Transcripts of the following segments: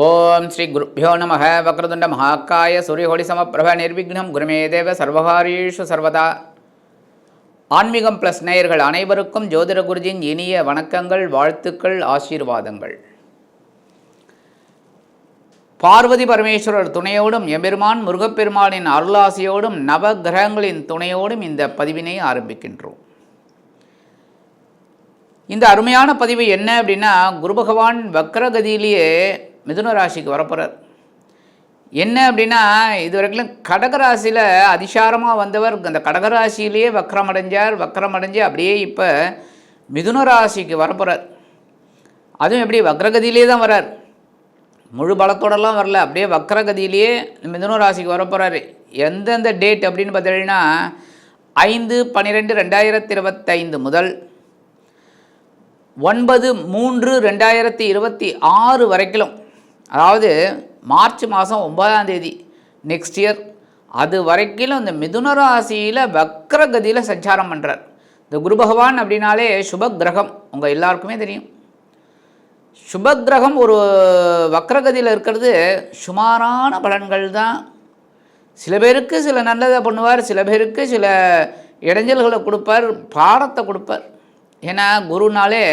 ஓம் ஸ்ரீ குருப்பியோ நம வக்ரதுண்ட மகாக்காய சூரியகோடி சமப்பிரப நிர்விக்னம். குருமே தேவ சர்வகாரீஷு சர்வதா. ஆன்மீகம் ப்ளஸ் நேயர்கள் அனைவருக்கும் ஜோதிட குருஜின் இனிய வணக்கங்கள் வாழ்த்துக்கள் ஆசீர்வாதங்கள். பார்வதி பரமேஸ்வரர் துணையோடும் எம்பெருமான் முருகப்பெருமானின் அருளாசியோடும் நவ கிரகங்களின் துணையோடும் இந்த பதிவினை ஆரம்பிக்கின்றோம். இந்த அருமையான பதிவு என்ன அப்படின்னா குரு பகவான் வக்ரகதியிலேயே மிதுன ராசிக்கு வரப்போகிறார் என்ன அப்படின்னா இது வரைக்கும் கடகராசியில் அதிசாரமாக வந்தவர் அந்த கடகராசியிலேயே வக்ரம் அடைஞ்சார் வக்ரம் அடைஞ்சு அப்படியே இப்போ மிதுன ராசிக்கு வரப்போகிறார் அதுவும் எப்படி வக்ரகதியிலே தான் வரார். முழு பலத்தோடலாம் வரல அப்படியே வக்ரகதியிலேயே மிதுன ராசிக்கு வரப்போகிறாரு எந்தெந்த டேட் அப்படின்னு பார்த்தீங்கன்னா ஐந்து பன்னிரெண்டு ரெண்டாயிரத்தி இருபத்தைந்து முதல் ஒன்பது மூன்று ரெண்டாயிரத்தி இருபத்தி ஆறு வரைக்கும் அதாவது மார்ச் மாதம் ஒன்பதாம் தேதி நெக்ஸ்ட் இயர் அது வரைக்கும் இந்த மிதுன ராசியில் வக்ரகதியில் சஞ்சாரம் பண்ணுறார் இந்த குரு பகவான் அப்படின்னாலே சுப கிரகம் உங்கள் எல்லாருக்குமே தெரியும். சுப கிரகம் ஒரு வக்ரகதியில் இருக்கிறது சுமாரான பலன்கள் தான். சில பேருக்கு சில நல்லதை பண்ணுவார் சில பேருக்கு சில இடைஞ்சல்களை கொடுப்பார் பாடத்தை கொடுப்பார். ஏன்னா குருனாலே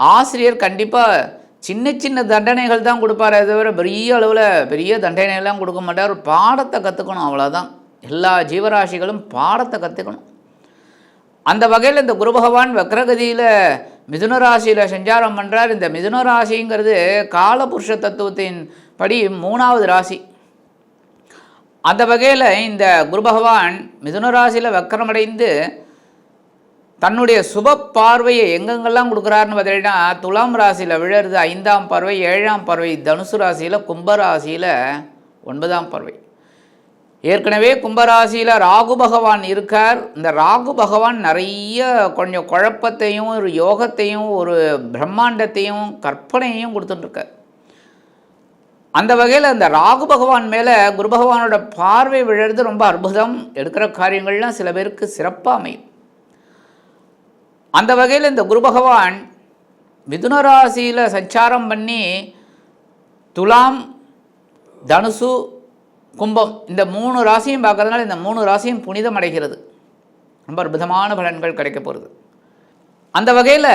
ஆசிரியர் கண்டிப்பாக சின்ன சின்ன தண்டனைகள் தான் கொடுப்பாரே தவிர பெரிய அளவில் பெரிய தண்டனைகள்லாம் கொடுக்க மாட்டார். பாடத்தை கற்றுக்கணும் அவ்வளோதான் எல்லா ஜீவராசிகளும் பாடத்தை கற்றுக்கணும் அந்த வகையில் இந்த குரு பகவான் வக்ரகதியில் மிதுன ராசியில் சஞ்சாரம் பண்ணுறார் இந்த மிதுன ராசிங்கிறது காலபுருஷ தத்துவத்தின் படி மூணாவது ராசி. அந்த வகையில் இந்த குரு பகவான் மிதுன ராசியில் வக்கரமடைந்து தன்னுடைய சுப பார்வையை எங்கெங்கெல்லாம் கொடுக்குறாருன்னு பார்த்தீங்கன்னா துலாம் ராசியில் விழருது ஐந்தாம் பார்வை ஏழாம் பார்வை தனுசு ராசியில் கும்பராசியில் ஒன்பதாம் பார்வை. ஏற்கனவே கும்பராசியில் ராகு பகவான் இருக்கார். இந்த ராகு பகவான் நிறைய கொஞ்சம் குழப்பத்தையும் ஒரு யோகத்தையும் ஒரு பிரம்மாண்டத்தையும் கற்பனையையும் கொடுத்துட்டுருக்கார். அந்த வகையில் அந்த ராகு பகவான் மேலே குரு பகவானோட பார்வை விழுறது ரொம்ப அற்புதம். எடுக்கிற காரியங்கள்லாம் சில பேருக்கு சிறப்பாக அமையும். அந்த வகையில் இந்த குரு பகவான் மிதுன ராசியில் சஞ்சாரம் பண்ணி துலாம் தனுசு கும்பம் இந்த மூணு ராசியும் பார்க்கறதுனால இந்த மூணு ராசியும் புனிதம் அடைகிறது. ரொம்ப அற்புதமான பலன்கள் கிடைக்க போகிறது அந்த வகையில்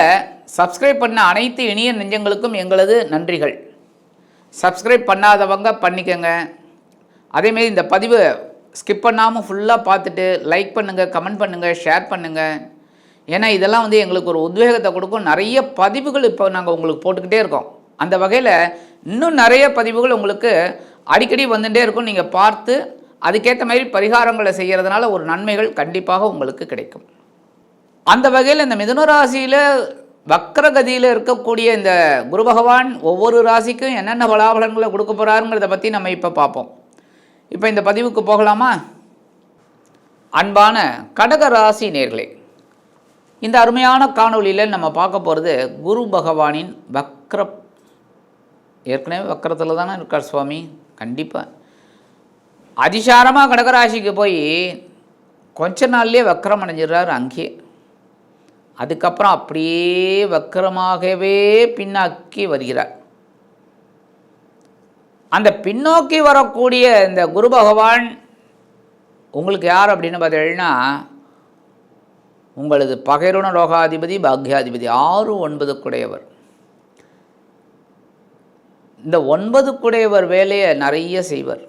சப்ஸ்கிரைப் பண்ண அனைத்து இனிய நெஞ்சங்களுக்கும் எங்களது நன்றிகள். சப்ஸ்கிரைப் பண்ணாதவங்க பண்ணிக்கோங்க. அதேமாரி இந்த பதிவு ஸ்கிப் பண்ணாமல் ஃபுல்லாக பார்த்துட்டு லைக் பண்ணுங்கள் கமெண்ட் பண்ணுங்கள் ஷேர் பண்ணுங்கள் ஏன்னா இதெல்லாம் வந்து எங்களுக்கு ஒரு உத்வேகத்தை கொடுக்கும். நிறைய பதிவுகள் இப்போ நாங்கள் உங்களுக்கு போட்டுக்கிட்டே இருக்கோம். அந்த வகையில் இன்னும் நிறைய பதிவுகள் உங்களுக்கு அடிக்கடி வந்துகிட்டே இருக்கும். நீங்கள் பார்த்து அதுக்கேற்ற மாதிரி பரிகாரங்களை செய்கிறதுனால ஒரு நன்மைகள் கண்டிப்பாக உங்களுக்கு கிடைக்கும். அந்த வகையில் இந்த மிதுனராசியில் வக்ரகதியில் இருக்கக்கூடிய இந்த குரு பகவான் ஒவ்வொரு ராசிக்கும் என்னென்ன பலாபலன்களை கொடுக்க போகிறாருங்கிறத பற்றி நம்ம இப்போ பார்ப்போம். இப்போ இந்த பதிவுக்கு போகலாமா? அன்பான கடக ராசி நேர்களே இந்த அருமையான காணொளியில் நம்ம பார்க்க போகிறது குரு பகவானின் வக்ர ஏற்கனவே வக்கரத்தில் தானே இருக்கார் சுவாமி? கண்டிப்பாக அதிசாரமாக கடகராசிக்கு போய் கொஞ்ச நாள்லேயே வக்கரம் அடைஞ்சிடுறாரு அங்கேயே அதுக்கப்புறம் அப்படியே வக்கரமாகவே பின்னாக்கி வருகிறார். அந்த பின்னோக்கி வரக்கூடிய இந்த குரு பகவான் உங்களுக்கு யார் அப்படின்னு பார்த்தீங்கன்னா உங்களது பகைருண லோகாதிபதி பாக்யாதிபதி ஆறு ஒன்பதுக்குடையவர். இந்த ஒன்பதுக்குடையவர் வேலையை நிறைய செய்வர்.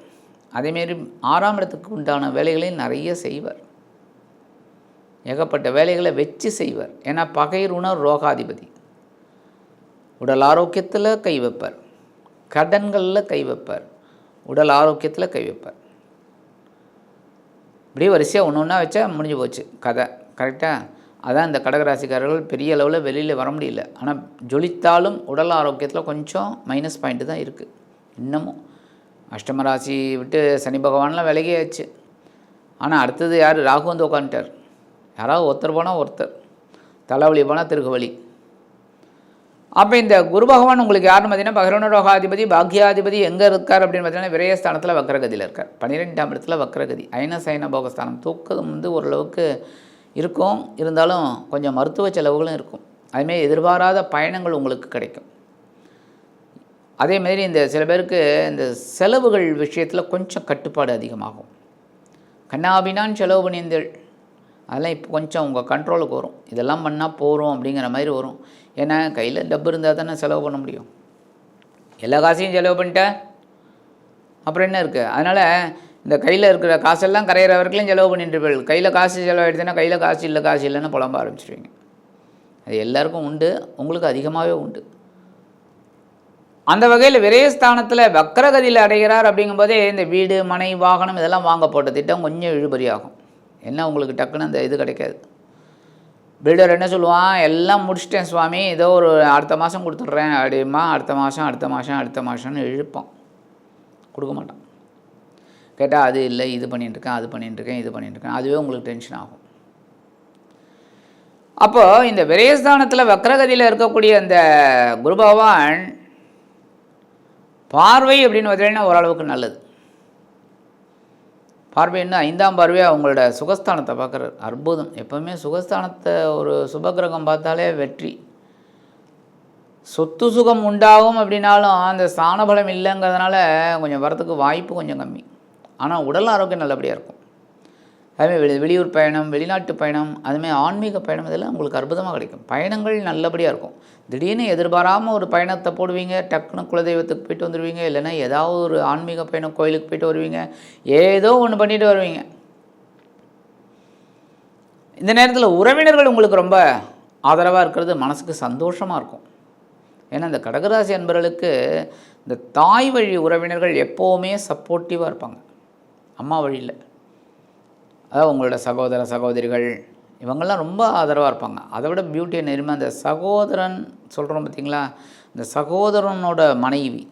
அதேமாரி ஆறாம் இடத்துக்கு உண்டான வேலைகளையும் நிறைய செய்வர். ஏகப்பட்ட வேலைகளை வச்சு செய்வர். ஏன்னா பகைருணர் ரோகாதிபதி உடல் ஆரோக்கியத்தில் கை வைப்பார். கடன்களில் கை வைப்பார். உடல் ஆரோக்கியத்தில் கை வைப்பார். இப்படியே வரிசையாக ஒன்று ஒன்றா வச்சா முடிஞ்சு போச்சு. கதை. கரெக்டாக அதான் இந்த கடகராசிக்காரர்கள் பெரிய அளவில் வெளியில் வர முடியல. ஆனால் ஜொலித்தாலும் உடல் ஆரோக்கியத்தில் கொஞ்சம் மைனஸ் பாயிண்ட்டு தான் இருக்குது இன்னமும். அஷ்டம ராசி விட்டு சனி பகவான்லாம் விலகியாச்சு ஆனால் அடுத்தது யார்? ராகு வந்து உட்காந்துட்டார் யாராவது ஒருத்தர் போனால் ஒருத்தர். தலைவலி போனால் திருகுவலி. அப்போ இந்த குரு பகவான் உங்களுக்கு யாருன்னு பார்த்தீங்கன்னா பகரவன ரோகாதிபதி பாக்யாதிபதி எங்கே இருக்கார் அப்படின்னு பார்த்தீங்கன்னா விரயஸ்தானத்தில் வக்ரகதியில் இருக்கார். பன்னிரெண்டாம் இடத்துல வக்ரகதி. ஐன சைன போகஸ்தானம். தூக்கம் வந்து ஓரளவுக்கு இருக்கும். இருந்தாலும் கொஞ்சம் மருத்துவ செலவுகளும் இருக்கும். அதுமாரி எதிர்பாராத பயணங்கள் உங்களுக்கு கிடைக்கும். அதே மாதிரி இந்த சில பேருக்கு இந்த செலவுகள் விஷயத்தில் கொஞ்சம் கட்டுப்பாடு அதிகமாகும். கண்ணாபினான் செலவு பண்ணியிருந்தேள் அதெல்லாம் இப்போ கொஞ்சம் உங்கள் கண்ட்ரோலுக்கு வரும். இதெல்லாம் பண்ணால் போகிறோம் அப்படிங்கிற மாதிரி வரும். ஏன்னா கையில் டப்பு இருந்தால் தானே செலவு பண்ண முடியும். எல்லா காசையும் செலவு பண்ணிட்டேன் அப்புறம் என்ன இருக்குது அதனால் இந்த கையில் இருக்கிற காசெல்லாம் கரையிற வரைக்கும் செலவு பண்ணிட்டு கையில் காசு செலவாயிடுச்சுன்னா கையில் காசு இல்லை காசு இல்லைன்னு புலம்ப ஆரம்பிச்சிருவீங்க. அது எல்லாருக்கும் உண்டு. உங்களுக்கு அதிகமாகவே உண்டு. அந்த வகையில் விரயஸ்தானத்தில் வக்கரகதியில் அடைகிறார் அப்படிங்கும்போதே இந்த வீடு மனை வாகனம் இதெல்லாம் வாங்கப்பட்ட திட்டம் கொஞ்சம் இழுபறியாகும் என்ன உங்களுக்கு டக்குன்னு அந்த இது கிடைக்காது. பில்டர் என்ன சொல்லுவான்? எல்லாம் முடிச்சிட்டேன் சுவாமி. ஏதோ ஒரு அடுத்த மாதம் கொடுத்துட்றேன். அப்படிமா அடுத்த மாதம் அடுத்த மாதம் அடுத்த மாதம்னு இழுப்பான். கொடுக்க மாட்டான். கேட்டால் அது இல்லை இது பண்ணிட்டுருக்கேன் அது பண்ணிட்டுருக்கேன் இது பண்ணிட்டுருக்கேன். அதுவே உங்களுக்கு டென்ஷன் ஆகும். அப்போது இந்த விரயஸ்தானத்தில் வக்ரகதியில் இருக்கக்கூடிய அந்த குரு பகவான் பார்வை அப்படின்னு பார்த்தீங்கன்னா ஓரளவுக்கு நல்லது. பார்வைன்னு ஐந்தாம் பார்வையாக அவங்களோட சுகஸ்தானத்தை பார்க்குறாரு. அற்புதம். எப்போவுமே சுகஸ்தானத்தை ஒரு சுபகிரகம் பார்த்தாலே வெற்றி. சொத்து சுகம் உண்டாகும் அப்படின்னாலும் அந்த ஸ்தானபலம் இல்லைங்கிறதுனால கொஞ்சம் வரத்துக்கு வாய்ப்பு கொஞ்சம் கம்மி. ஆனால் உடல் ஆரோக்கியம் நல்லபடியாக இருக்கும். அதுமாதிரி வெளி வெளியூர் பயணம் வெளிநாட்டு பயணம் அதுமாதிரி ஆன்மீக பயணம் இதெல்லாம் உங்களுக்கு அற்புதமாக கிடைக்கும். பயணங்கள் நல்லபடியாக இருக்கும். திடீர்னு எதிர்பாராமல் ஒரு பயணத்தை போடுவீங்க டக்குனு குலதெய்வத்துக்கு போயிட்டு வந்துடுவீங்க இல்லைன்னா ஏதாவது ஒரு ஆன்மீக பயணம் கோயிலுக்கு போயிட்டு வருவீங்க ஏதோ ஒன்று பண்ணிட்டு வருவீங்க. இந்த நேரத்தில் உறவினர்கள் உங்களுக்கு ரொம்ப ஆதரவாக இருக்கிறது மனசுக்கு சந்தோஷமாக இருக்கும். ஏன்னா இந்த கடகராசி அன்பர்களுக்கு இந்த தாய் வழி உறவினர்கள் எப்போவுமே சப்போர்ட்டிவாக இருப்பாங்க. அம்மா வழியில். அதாவது உங்களோட சகோதர சகோதரிகள் இவங்கெல்லாம் ரொம்ப ஆதரவாக இருப்பாங்க. அதை விட பியூட்டி என்ன அந்த சகோதரன் சொல்கிறோம் பார்த்தீங்களா? இந்த சகோதரனோட மனைவி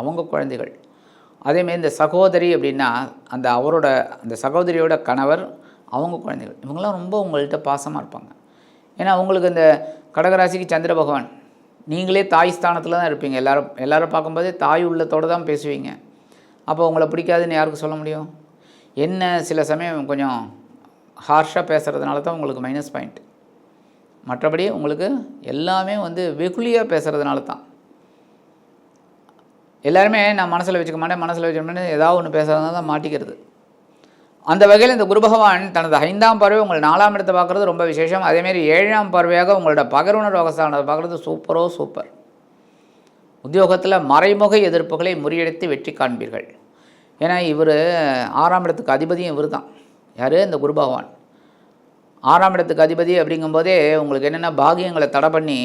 அவங்க குழந்தைகள். அதேமாரி இந்த சகோதரி அப்படின்னா அந்த அவரோட அந்த சகோதரியோட கணவர் அவங்க குழந்தைகள். இவங்கெல்லாம் ரொம்ப உங்கள்கிட்ட பாசமாக இருப்பாங்க. ஏன்னா அவங்களுக்கு இந்த கடகராசிக்கு சந்திர பகவான் நீங்களே தாய் ஸ்தானத்தில் தான் இருப்பீங்க. எல்லோரும் எல்லோரும் பார்க்கும்போதே தாய் உள்ளத்தோடு தான் பேசுவீங்க. அப்போ உங்களை பிடிக்காதுன்னு யாருக்கு சொல்ல முடியும்? என்ன சில சமயம் கொஞ்சம் ஹார்ஷாக பேசுகிறதுனால தான் உங்களுக்கு மைனஸ் பாயிண்ட் மற்றபடி உங்களுக்கு எல்லாமே வந்து வெகுளியாக பேசுகிறதுனால தான். எல்லாருமே நான் மனசில் வச்சுக்க மாட்டேன் மனசில் வச்சுக்க மாட்டேன் ஏதாவது ஒன்று பேசுகிறதுனால தான் மாட்டிக்கிறது. அந்த வகையில் இந்த குரு பகவான் தனது ஐந்தாம் பார்வை உங்களை நாலாம் இடத்தை பார்க்குறது ரொம்ப விசேஷம். அதேமாரி ஏழாம் பார்வையாக உங்களோட பகருணர் ரோகஸ்தானத்தை பார்க்குறது சூப்பரோ சூப்பர் உத்தியோகத்தில் மறைமுக எதிர்ப்புகளை முறியடித்து வெற்றி காண்பீர்கள். ஏன்னா இவர் ஆறாம் இடத்துக்கு அதிபதியும் இவர் தான் யார்? இந்த குரு பகவான். ஆறாம் இடத்துக்கு அதிபதி அப்படிங்கும்போதே உங்களுக்கு என்னென்ன பாகியங்களை தடை பண்ணி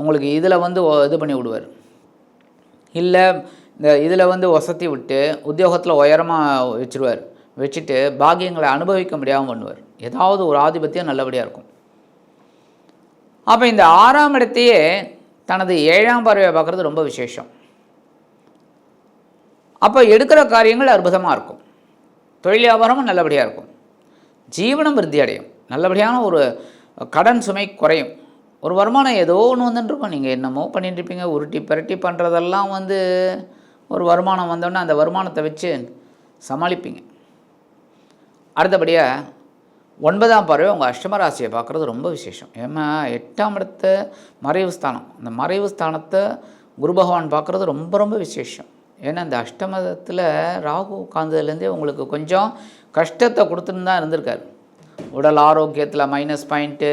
உங்களுக்கு இதில் வந்து இது பண்ணி விடுவார். இல்லை இந்த இதில் வந்து வசதி விட்டு உத்தியோகத்தில் உயரமாக வச்சுருவார். வச்சுட்டு பாகியங்களை அனுபவிக்க முடியாமல் பண்ணுவார். ஏதாவது ஒரு ஆதிபத்தியம் நல்லபடியாக இருக்கும். அப்போ இந்த ஆறாம் இடத்தையே தனது ஏழாம் பார்வையை பார்க்குறது ரொம்ப விசேஷம். அப்போ எடுக்கிற காரியங்கள் அற்புதமாக இருக்கும். தொழில் வியாபாரமும் நல்லபடியாக இருக்கும். ஜீவனம் விருத்தி அடையும். நல்லபடியான ஒரு கடன் சுமை குறையும். ஒரு வருமானம் ஏதோ ஒன்று வந்துட்டுருக்கும் நீங்கள் என்னமோ பண்ணிட்டுருப்பீங்க உருட்டி பரட்டி பண்ணுறதெல்லாம் வந்து ஒரு வருமானம் வந்தோடனே அந்த வருமானத்தை வச்சு சமாளிப்பீங்க. அடுத்தபடியாக ஒன்பதாம் பார்வை உங்கள் அஷ்டமராசியை பார்க்குறது ரொம்ப விசேஷம். ஏன்னா எட்டாம் இடத்த மறைவு ஸ்தானம். அந்த மறைவு ஸ்தானத்தை குரு பகவான் பார்க்குறது ரொம்ப ரொம்ப விசேஷம். ஏன்னா இந்த அஷ்டமதத்தில் ராகு உட்காந்ததுலேருந்தே உங்களுக்கு கொஞ்சம் கஷ்டத்தை கொடுத்துன்னு தான் இருந்திருக்காரு. உடல் ஆரோக்கியத்தில் மைனஸ் பாயிண்ட்டு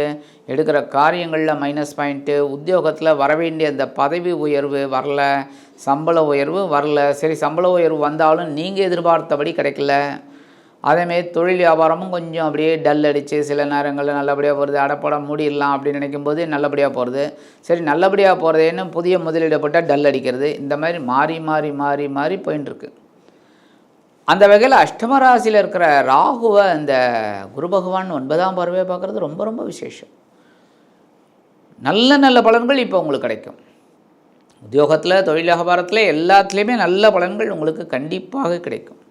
எடுக்கிற காரியங்களில் மைனஸ் பாயிண்ட்டு உத்தியோகத்தில் வரவேண்டிய அந்த பதவி உயர்வு வரல சம்பள உயர்வு வரல. சரி சம்பள உயர்வு வந்தாலும் நீங்கள் எதிர்பார்த்தபடி கிடைக்கல. அதேமாரி தொழில் வியாபாரமும் கொஞ்சம் அப்படியே டல் அடித்து சில நேரங்களில் நல்லபடியாக போகிறது அடப்படம் மூடிடலாம் அப்படின்னு நினைக்கும் போது நல்லபடியாக போகிறது சரி நல்லபடியாக போகிறதேன்னு புதிய முதலீடு போட்டால் டல் அடிக்கிறது. இந்த மாதிரி மாறி மாறி மாறி மாறி போயின்ட்டுருக்கு அந்த வகையில் அஷ்டம ராசியில் இருக்கிற ராகுவை இந்த குரு பகவான் ஒன்பதாம் பார்வையை பார்க்குறது ரொம்ப ரொம்ப விசேஷம். நல்ல நல்ல பலன்கள் இப்போ உங்களுக்கு கிடைக்கும். உத்தியோகத்தில் தொழில் வியாபாரத்தில் எல்லாத்துலேயுமே நல்ல பலன்கள் உங்களுக்கு கண்டிப்பாக கிடைக்கும்.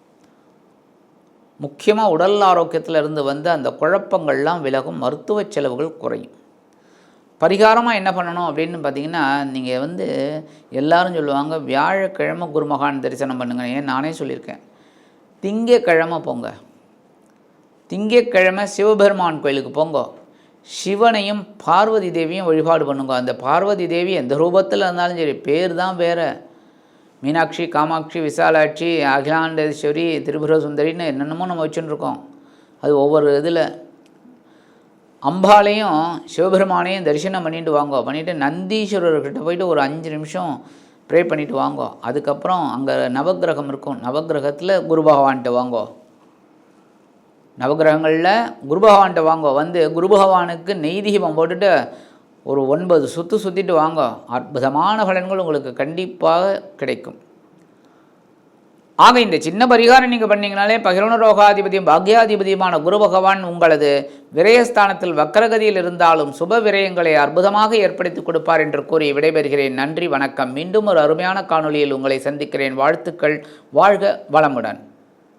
முக்கியமாக உடல் ஆரோக்கியத்தில் இருந்து வந்து அந்த குழப்பங்கள்லாம் விலகும் மருத்துவ செலவுகள் குறையும். பரிகாரமாக என்ன பண்ணணும் அப்படின்னு பார்த்தீங்கன்னா நீங்கள் வந்து எல்லாரும் சொல்லுவாங்க வியாழக்கிழமை குருமகான் தரிசனம் பண்ணுங்க. ஏன்? நானே சொல்லியிருக்கேன். திங்கக்கிழமை போங்க. திங்கக்கிழமை சிவபெருமான் கோயிலுக்கு போங்க. சிவனையும் பார்வதி தேவியும் வழிபாடு பண்ணுங்க. அந்த பார்வதி தேவி எந்த ரூபத்தில் இருந்தாலும் சரி பேர் தான் வேறு. மீனாட்சி காமாட்சி விசாலாட்சி அகிலாண்டேஸ்வரி திரிபுர சுந்தரின்னு என்னென்னமோ நம்ம வச்சுன்னு இருக்கோம் அது ஒவ்வொரு இதில் அம்பாலையும் சிவபெருமானையும் தரிசனம் பண்ணிட்டு வாங்கோ. பண்ணிவிட்டு நந்தீஸ்வரர்கிட்ட போயிட்டு ஒரு அஞ்சு நிமிஷம் ப்ரே பண்ணிவிட்டு வாங்கோ. அதுக்கப்புறம் அங்கே நவக்கிரகம் இருக்கும். நவக்கிரகத்தில் குரு பகவான்கிட்ட வாங்கோ. நவக்கிரகங்களில் குரு பகவான்கிட்ட வாங்கோ. வந்து குரு பகவானுக்கு நெய் தீபம் போட்டுட்டு ஒரு ஒன்பது சுற்று சுற்றிட்டு வாங்க. அற்புதமான பலன்கள் உங்களுக்கு கண்டிப்பாக கிடைக்கும். ஆக இந்த சின்ன பரிகாரம் நீங்கள் பண்ணிங்கனாலே பகிரண ரோகாதிபதியும் பாக்யாதிபதியுமான குரு பகவான் உங்களது விரயஸ்தானத்தில் வக்கரகதியில் இருந்தாலும் சுப விரயங்களை அற்புதமாக ஏற்படுத்தி கொடுப்பார் என்று கூறி விடைபெறுகிறேன். நன்றி வணக்கம். மீண்டும் ஒரு அருமையான காணொலியில் உங்களை சந்திக்கிறேன். வாழ்த்துக்கள். வாழ்க வளமுடன்.